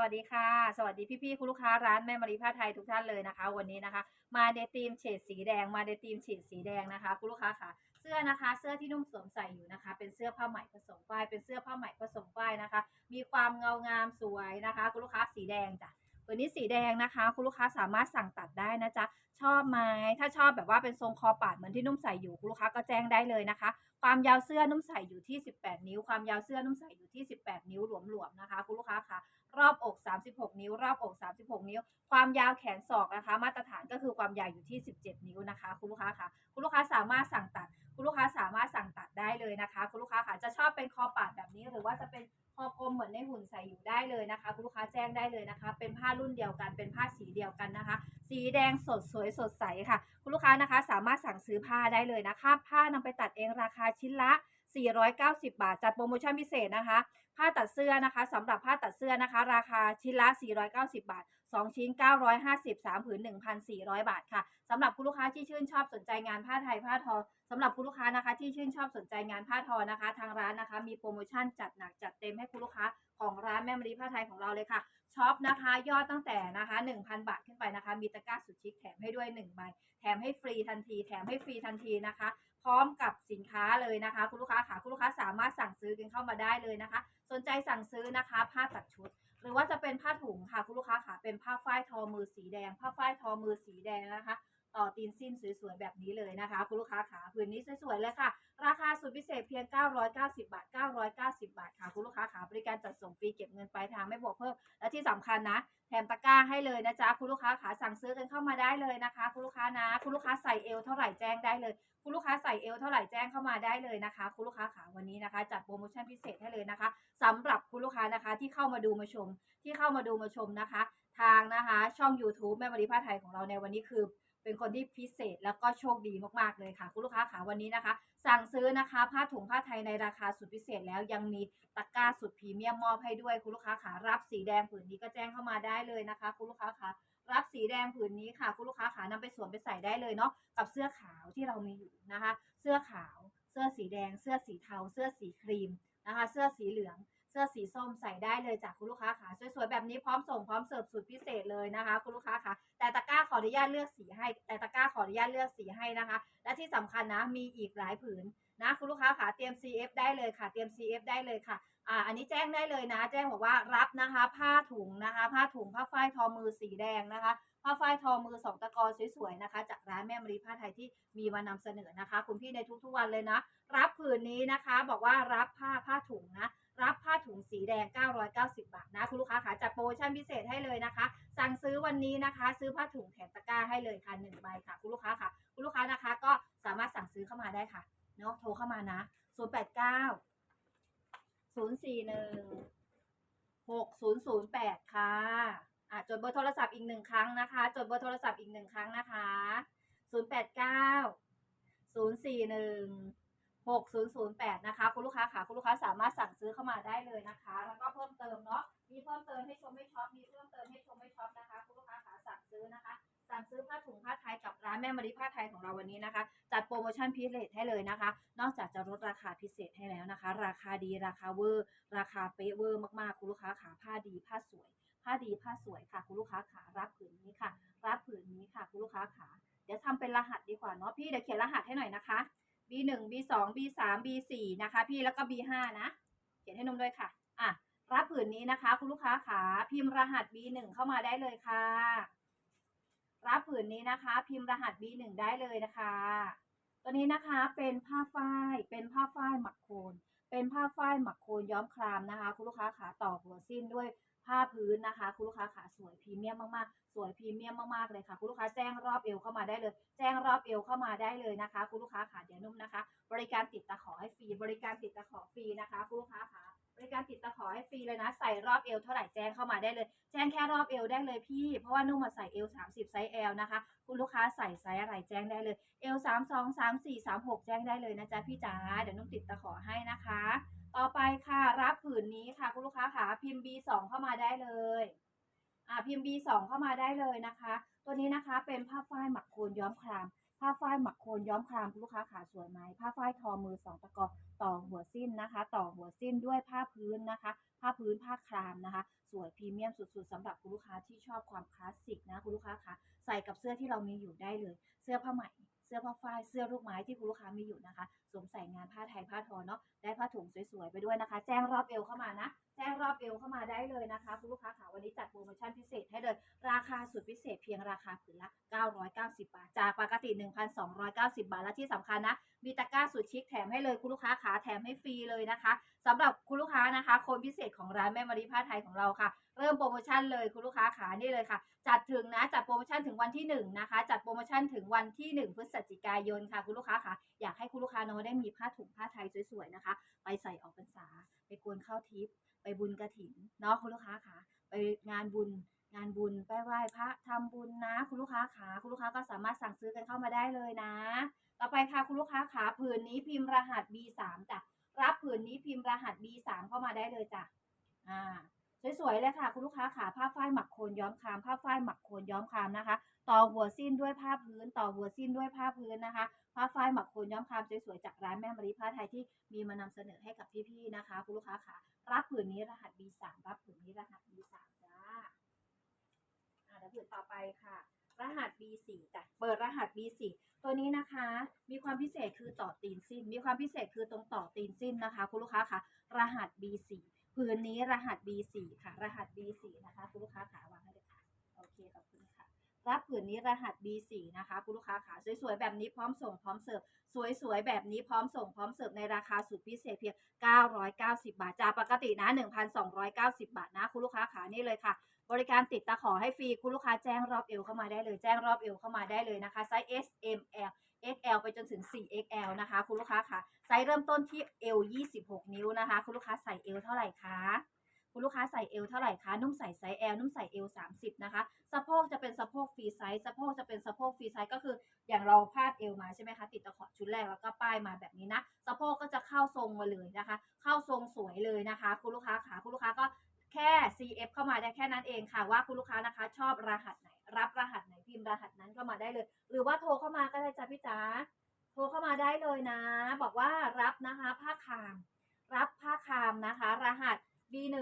วัสดีค่ะ สวัสดีพี่ๆคุณลูกค้าร้านแม่มารีผ้าไทยทุกท่านเลยนะคะ วันนี้นะคะ มาในธีมเฉดสีแดงมาในธีมเฉดสีแดงนะคะคุณลูกค้าค่ะ เสื้อนะคะ เสื้อที่นุ่มสวมใส่อยู่นะคะ เป็นเสื้อผ้าไหม่ผสมฝ้ายเป็นเสื้อผ้าไหม่ผสมฝ้ายนะคะ มีความเงางามสวยนะคะคุณลูกค้าสีแดงจ้ะตัวนี้สีแดงนะคะ คุณลูกค้าสามารถสั่งตัดได้นะจ๊ะชอบไหมถ้าชอบแบบว่าเป็นทรงคอปาดเหมือนที่นุ่มใส่อยู่คุณลูกค้าก็แจ้งได้เลยนะคะ ความยาวเสื้อนุ่มใส่อยู่ที่ 18 นิ้ว ความยาวเสื้อนุ่มใส่อยู่ที่ 18 นิ้วหลวมๆนะคะคุณลูกค้าคะรอบอก 36 นิ้ว รอบอก 36 นิ้ว ความยาวแขนศอกนะคะ มาตรฐานก็คือความยาวอยู่ที่ 17 นิ้วนะคะ คุณลูกค้าคะคุณลูกค้าสามารถสั่งตัด คุณลูกค้าสามารถสั่งตัดได้เลยนะคะ คุณลูกค้าคะจะชอบเป็นคอปาดแบบนี้ หรือว่าจะเป็นคอกลมเหมือนในหุ่นใส่อยู่ได้เลยนะคะ คุณลูกค้าแจ้งได้เลยนะคะ เป็นผ้ารุ่นเดียวกันเป็นผ้าสีเดียวกันนะคะ สีแดงสดสวยสดใสค่ะ คุณลูกค้านะคะสามารถสั่งซื้อผ้าได้เลยนะคะผ้านำไปตัดเองราคาชิ้นละ 490 บาท จัดโปรโมชั่นพิเศษนะคะ ผ้าตัดเสื้อนะคะสำหรับผ้าตัดเสื้อนะคะ ราคาชิ้นละ 490 บาท 2 ชิ้น 950 3ผืน1,400 บาทค่ะสำหรับคุณลูกค้าที่ชื่นชอบสนใจงานผ้าไทยผ้าทอสำหรับคุณลูกค้านะคะ ที่ชื่นชอบสนใจงานผ้าทอนะคะ ทางร้านนะคะ มีโปรโมชั่นจัดหนักจัดเต็มให้คุณลูกค้าของร้านแม่มะลิผ้าไทยของเราเลยค่ะ ช็อปนะคะยอดตั้งแต่นะคะ1,000 บาทขึ้นไปนะคะ มีตะกร้าสุดชิคแถมให้ด้วย1ใบแถมให้ฟรีทันที แถมให้ฟรีทันทีนะคะ พร้อมกับสินค้าเลยนะคะ คุณลูกค้าค่ะคุณลูกค้าสามารถสั่งซื้อกันเข้ามาได้เลยนะคะ สนใจสั่งซื้อนะคะผ้าตัดชุด หรือว่าจะเป็นผ้าถุงค่ะคุณลูกค้าค่ะเป็นผ้าฝ้ายทอมือสีแดง ผ้าฝ้ายทอมือสีแดงนะคะ ต่อตีนสิ้นสวยๆแบบนี้เลยนะคะ คุณลูกค้าค่ะผืนนี้สวยๆเลยค่ะ ราคาสุดพิเศษเพียง 990 บาท 990 บาทค่ะ คุณลูกค้าค่ะบริการจัดส่งฟรีเก็บเงินปลายทางไม่บวกเพิ่ม และที่สำคัญนะแถมตะกร้าให้เลยนะจ๊ะคุณลูกค้าขาสั่งซื้อกันเข้ามาได้เลยนะคะ คุณลูกค้านะ คุณลูกค้าใส่เอวเท่าไหร่แจ้งได้เลย คุณลูกค้าใส่เอวเท่าไหร่แจ้งเข้ามาได้เลยนะคะ คุณลูกค้าขาวันนี้นะคะ จัดโปรโมชั่นพิเศษให้เลยนะคะสำหรับคุณลูกค้านะคะที่เข้ามาดูมาชม ที่เข้ามาดูมาชมนะคะ ทางนะคะ ช่อง YouTube แม่มารีผ้าไทยของเราในวันนี้คือ เป็นคนที่พิเศษแล้วก็โชคดีมากๆเลยค่ะ คุณลูกค้าขาวันนี้นะคะ สั่งซื้อนะคะ ผ้าถุงผ้าไทยในราคาสุดพิเศษแล้วยังมีตะกร้าสุดพรีเมียมมอบให้ด้วยคุณลูกค้าขารับสีแดงผืนนี้ก็แจ้งเข้ามาได้เลยนะคะ คุณลูกค้าขารับสีแดงผืนนี้ค่ะ คุณลูกค้าขานำไปสวมไปใส่ได้เลยเนาะกับเสื้อขาวที่เรามีอยู่นะคะ เสื้อขาว เสื้อสีแดง เสื้อสีเทา เสื้อสีครีมนะคะ เสื้อสีเหลือง สื้อสีส้มใส่ได้เลยจากคุณลูกค้าขาสวยๆแบบนี้พร้อมส่งพร้อมเสิร์ฟสุดพิเศษเลยนะคะ คุณลูกค้าขาแต่ตะกร้าขออนุญาตเลือกสีให้ แต่ตะกร้าขออนุญาตเลือกสีให้นะคะ และที่สำคัญนะมีอีกหลายผืนนะคุณลูกค้าขาเตรียม CF ได้เลยค่ะ เตรียม CF ได้เลยค่ะอ่าอันนี้แจ้งได้เลยนะ แจ้งบอกว่ารับนะคะ ผ้าถุงนะคะ ผ้าถุงผ้าฝ้ายทอมือสีแดงนะคะผ้าฝ้ายทอมือสองตะกอสวยๆนะคะ จากร้านแม่มรีผ้าไทยที่มีมานำเสนอนะคะ คุณพี่ในทุกๆวันเลยนะ รับผืนนี้นะคะ บอกว่ารับผ้าผ้าถุงนะ รับผ้าถุงสีแดง 990 บาทนะ คุณลูกค้าขาจัดโปรโมชั่นพิเศษให้เลยนะคะ สั่งซื้อวันนี้นะคะ ซื้อผ้าถุงแถมตะกร้าให้เลยค่ะ1ใบค่ะ คุณลูกค้าค่ะ คุณลูกค้านะคะ ก็สามารถสั่งซื้อเข้ามาได้ค่ะเนาะโทรเข้ามานะ 089 041 6008 ค่ะอะจดเบอร์โทรศัพท์อีกหนึ่งครั้งนะคะ จดเบอร์โทรศัพท์อีกหนึ่งครั้งนะคะ 089 041 6008 นะคะ คุณลูกค้าค่ะคุณลูกค้าสามารถสั่งซื้อเข้ามาได้เลยนะคะ แล้วก็เพิ่มเติมเนาะมีเพิ่มเติมให้ชมไม่ช็อปมีเพิ่มเติมให้ชมไม่ช็อปนะคะคุณลูกค้าขาสั่งซื้อนะคะ สั่งซื้อผ้าถุงผ้าไทยกับร้านแม่มารีผ้าไทยของเราวันนี้นะคะ จัดโปรโมชั่นพิเศษให้เลยนะคะ นอกจากจะลดราคาพิเศษให้แล้วนะคะ ราคาดีราคาเวอร์ ราคาเป๊ะเวอร์มากๆคุณลูกค้าขาผ้าดีผ้าสวยผ้าดีผ้าสวยค่ะ คุณลูกค้าขารับผืนนี้ค่ะ รับผืนนี้ค่ะ คุณลูกค้าขาเดี๋ยวทำเป็นรหัสดีกว่าเนาะพี่เดี๋ยวเขียนรหัสให้หน่อยนะคะ B1 B2 B3 B4 นะคะพี่แล้วก็ B5 นะเขียนให้นมด้วยค่ะอะรับผืนนี้นะคะ คุณลูกค้าขาพิมพ์รหัส B1 เข้ามาได้เลยค่ะ รับผืนนี้นะคะ พิมพ์รหัส B1 ได้เลยนะคะ ตัวนี้นะคะเป็นผ้าฝ้ายเป็นผ้าฝ้ายหมักโคน เป็นผ้าฝ้ายหมักโคนย้อมครามนะคะ คุณลูกค้าขาต่อหัวสิ้นด้วย ผ้าพื้นนะคะ คุณลูกค้าขาสวยพรีเมียมมากๆ สวยพรีเมียมมากๆเลยค่ะ คุณลูกค้าแจ้งรอบเอวเข้ามาได้เลย แจ้งรอบเอวเข้ามาได้เลยนะคะ คุณลูกค้าขาเดี๋ยวนุ่มนะคะ บริการติดตะขอให้ฟรี บริการติดตะขอฟรีนะคะ คุณลูกค้าขาบริการติดตะขอให้ฟรีเลยนะ ใส่รอบเอวเท่าไหร่แจ้งเข้ามาได้เลย แจ้งแค่รอบเอวได้เลยพี่ เพราะว่านุ่มมาใส่เอว30ไซส์ L นะคะ คุณลูกค้าใส่ไซส์อะไรแจ้งได้เลยเอลสามสองสามสี่สามหกแจ้งได้เลยนะจ๊ะพี่จ๋าเดี๋ยวนุ่มติดตะขอให้นะคะ ต่อไปค่ะ รับผืนนี้ค่ะ คุณลูกค้าขาพิมพ์ B2 เข้ามาได้เลยอ่าพิมพ์ B2 เข้ามาได้เลยนะคะ ตัวนี้นะคะเป็นผ้าฝ้ายหมักโคนย้อมคราม ผ้าฝ้ายหมักโคนย้อมครามคุณลูกค้าขาสวยไหมผ้าฝ้ายทอมือสองตะกอต่อหัวสิ้นนะคะ ต่อหัวสิ้นด้วยผ้าพื้นนะคะ ผ้าพื้นผ้าครามนะคะ สวยพรีเมียมสุดๆสำหรับคุณลูกค้าที่ชอบความคลาสสิกนะคุณลูกค้าคะใส่กับเสื้อที่เรามีอยู่ได้เลย เสื้อผ้าไหม่ เสื้อผ้าฝ้ายเสื้อลูกไม้ที่คุณลูกค้ามีอยู่นะคะ สวมใส่งานผ้าไทยผ้าทอเนาะได้ผ้าถุงสวยๆไปด้วยนะคะ แจ้งรอบเอวเข้ามานะ แจ้งรอบเอวเข้ามาได้เลยนะคะ คุณลูกค้าค่ะวันนี้จัดโปรโมชั่นพิเศษให้เลย ราคาสุดพิเศษเพียงราคาผืนละ 990 บาท จากปกติ 1,290 บาท และที่สำคัญนะ มีตะกร้าสุดชิคแถมให้เลยคุณลูกค้าขาแถมให้ฟรีเลยนะคะสำหรับคุณลูกค้านะคะ คนพิเศษของร้านแม่มารีผ้าไทยของเราค่ะ เริ่มโปรโมชั่นเลยคุณลูกค้าขานี่เลยค่ะ จัดถึงนะ จัดโปรโมชั่นถึงวันที่ 1 นะคะ จัดโปรโมชั่นถึงวันที่ 1 พฤศจิกายนค่ะ คุณลูกค้าค่ะอยากให้คุณลูกค้าน้องได้มีผ้าถุงผ้าไทยสวยๆนะคะ ไปใส่ออกพรรษา ไปกวนข้าวทิพย์ไปบุญกระถินเนาะคุณลูกค้าค่ะไปงานบุญ งานบุญไปไหว้พระทำบุญนะ คุณลูกค้าขาคุณลูกค้าก็สามารถสั่งซื้อกันเข้ามาได้เลยนะ ต่อไปค่ะคุณลูกค้าขาผืนนี้พิมพ์รหัส B3 จ้ะรับผืนนี้พิมพ์รหัส B3 เข้ามาได้เลยจ้ะอ่าสวยๆเลยค่ะคุณลูกค้าขาผ้าฝ้ายหมักโคนย้อมคามผ้าฝ้ายหมักโคนย้อมคามนะคะ ต่อหัวสิ้นด้วยผ้าพื้น ต่อหัวสิ้นด้วยผ้าพื้นนะคะ ผ้าฝ้ายหมักโคนย้อมคามสวยๆจากร้านแม่มารีผ้าไทยที่มีมานำเสนอให้กับพี่ๆนะคะ คุณลูกค้าขารับผืนนี้รหัส B3 รับผืนนี้รหัส B3 จ้าอ่า เดี๋ยวผืนต่อไปค่ะ รหัส B4 จ้ะเปิดรหัส B4 ตัวนี้นะคะ มีความพิเศษคือต่อตีนสิ้น มีความพิเศษคือตรงต่อตีนสิ้นนะคะ คุณลูกค้าค่ะ รหัส B4 ผืนนี้รหัส B4 ค่ะ รหัส B4 นะคะ คุณลูกค้าขาวางให้เลยค่ะ โอเคขอบคุณค่ะ รับผืนนี้รหัส B4 นะคะ คุณลูกค้าขาสวยๆแบบนี้พร้อมส่งพร้อมเสิร์ฟ สวยๆแบบนี้พร้อมส่งพร้อมเสิร์ฟในราคาสุดพิเศษเพียง 990 บาทจากปกตินะ 1,290 บาทนะ คุณลูกค้าขานี่เลยค่ะ บริการติดตะขอให้ฟรีคุณลูกค้าแจ้งรอบเอวเข้ามาได้เลยแจ้งรอบเอวเข้ามาได้เลยนะคะไซส์ S M L XL ไปจนถึง 4XL นะคะ คุณลูกค้าค่ะไซส์เริ่มต้นที่ L 26 นิ้วนะคะ คุณลูกค้าใส่ L เท่าไหร่คะคุณลูกค้าใส่ L เท่าไหร่คะ นุ่มใส่ไซส์ L นุ่มใส่ L 30 นะคะ สะโพกจะเป็นสะโพกฟรีไซส์ สะโพกจะเป็นสะโพกฟรีไซส์ก็คืออย่างเราพาดเอวมาใช่ไหมคะ ติดตะขอชุดแรกแล้วก็ป้ายมาแบบนี้นะ สะโพกก็จะเข้าทรงมาเลยนะคะ เข้าทรงสวยเลยนะคะ คุณลูกค้าขาคุณลูกค้าก็ แค่ CF เข้ามาได้แค่นั้นเองค่ะว่าคุณลูกค้านะคะ ชอบรหัสไหน รับรหัสไหนพิมพ์รหัสนั้นเข้ามาได้เลย หรือว่าโทรเข้ามาก็ได้จ้ะพี่จ๋าโทรเข้ามาได้เลยนะ บอกว่ารับนะคะผ้าคาม รับผ้าคามนะคะ รหัส B1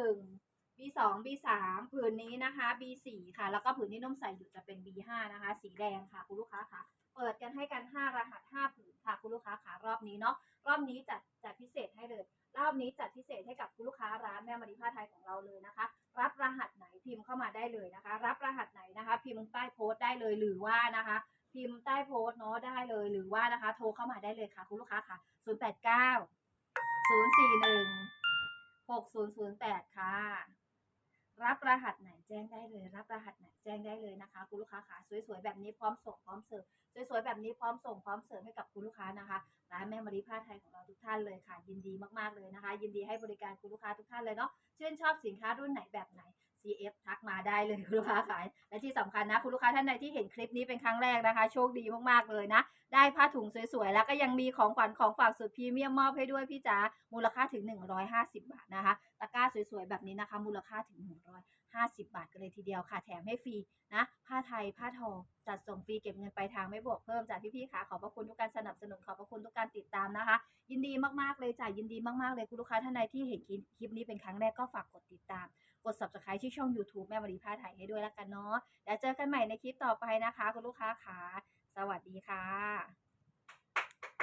B2 B3 ผืนนี้นะคะ B4 ค่ะ แล้วก็ผืนที่นุ่มใส่อยู่จะเป็น B5 นะคะ สีแดงค่ะ คุณลูกค้าค่ะ เปิดกันให้กัน 5 รหัส 5 ผืนค่ะ คุณลูกค้าค่ะรอบนี้เนาะรอบนี้จัดจัดพิเศษให้เลย รอบนี้จัดพิเศษให้กับคุณลูกค้าร้านแม่มาริผ้าไทยของเราเลยนะคะ รับรหัสไหนพิมพ์เข้ามาได้เลยนะคะ รับรหัสไหนนะคะ พิมพ์ใต้โพสต์ได้เลยหรือว่านะคะ พิมพ์ใต้โพสต์เนาะได้เลย หรือว่านะคะ โทรเข้ามาได้เลยค่ะ คุณลูกค้าค่ะ 0 8 9 0 4 1 6 0 0 8 ค่ะ รับรหัสไหนแจ้งได้เลย รับรหัสไหนแจ้งได้เลยนะคะ คุณลูกค้าค่ะสวยๆแบบนี้พร้อมส่งพร้อมเสิร์ฟสวยๆแบบนี้พร้อมส่งพร้อมเสิร์ฟให้กับคุณลูกค้านะคะร้านแม่มารีผ้าไทยของเราทุกท่านเลยค่ะ ยินดีมากๆเลยนะคะ ยินดีให้บริการคุณลูกค้าทุกท่านเลยเนาะชื่นชอบสินค้ารุ่นไหนแบบไหน CF ทักมาได้เลยคุณลูกค้าขาย และที่สำคัญนะ คุณลูกค้าท่านใดที่เห็นคลิปนี้เป็นครั้งแรกนะคะ โชคดีมากๆเลยนะ ได้ผ้าถุงสวยๆ แล้วก็ยังมีของขวัญของฝากสุดพรีเมียมมอบให้ด้วยพี่จ๋ามูลค่าถึง 150 บาทนะคะ ตะกร้าสวยๆ แบบนี้นะคะ มูลค่าถึง 150 บาทกันเลยทีเดียวค่ะ แถมให้ฟรีนะ ผ้าไทย ผ้าทอ จัดส่งฟรีเก็บเงินปลายทางไม่บวกเพิ่มจากพี่ๆค่ะ ขอบพระคุณทุกการสนับสนุน ขอบพระคุณทุกการติดตามนะคะ ยินดีมากๆเลยจ้ะยินดีมากๆเลยคุณลูกค้าท่านใดที่เห็นคลิปนี้เป็นครั้งแรกก็ฝากกดติดตาม กด subscribe ที่ช่อง YouTube แม่มารีผ้าไทยให้ด้วยแล้วกันเนาะแล้วเจอกันใหม่ในคลิปต่อไปนะคะ คุณลูกค้าขาสวัสดีค่ะ